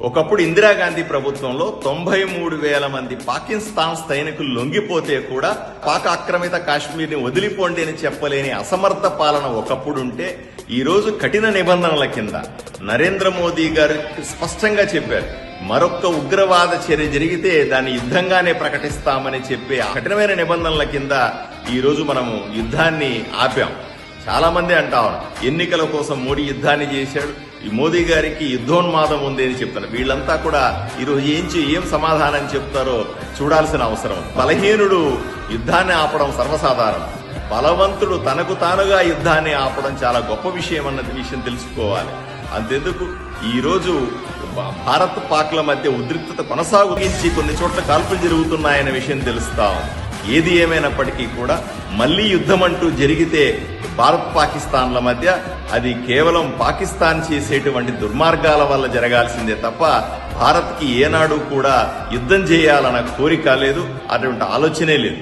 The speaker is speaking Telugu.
ఒకప్పుడు ఇందిరాగాంధీ ప్రభుత్వంలో తొంభై మూడు వేల మంది పాకిస్తాన్ సైనికులు లొంగిపోతే కూడా పాక్ ఆక్రమిత కాశ్మీర్ని వదిలిపోండి అని చెప్పలేని అసమర్థ పాలన ఒకప్పుడు ఉంటే ఈ రోజు కఠిన నిబంధనల కింద నరేంద్ర మోదీ గారు స్పష్టంగా చెప్పారు మరొక్క ఉగ్రవాద చర్య జరిగితే దాన్ని యుద్ధంగానే ప్రకటిస్తామని చెప్పే కఠినమైన నిబంధనల కింద ఈ రోజు మనము యుద్ధాన్ని ఆపాం. చాలా మంది ఎన్నికల కోసం మోడీ యుద్ధాన్ని చేశాడు ఈ మోదీ గారికి యుద్ధోన్మాదం ఉంది అని చెప్తారు వీళ్ళంతా కూడా ఈరోజు ఏం ఏం సమాధానం చెప్తారో చూడాల్సిన అవసరం. బలహీనుడు యుద్ధాన్ని ఆపడం సర్వసాధారణం. బలవంతుడు తనకు తానుగా యుద్ధాన్ని ఆపడం చాలా గొప్ప విషయం అన్నది విషయం తెలుసుకోవాలి. అంతెందుకు? ఈరోజు భారత్ పాక్ల మధ్య ఉద్రిక్తత కొనసాగించి కొన్ని చోట్ల కాల్పులు జరుగుతున్నాయనే విషయం తెలుస్తా ఉంది. ఏది ఏమైనప్పటికీ కూడా మళ్ళీ యుద్ధం అంటూ జరిగితే భారత్ పాకిస్తాన్ల మధ్య అది కేవలం పాకిస్తాన్ చేసేటువంటి దుర్మార్గాల వల్ల జరగాల్సిందే తప్ప భారత్కి ఏనాడు కూడా యుద్ధం చేయాలన్న కోరిక లేదు అటువంటి ఆలోచనే లేదు.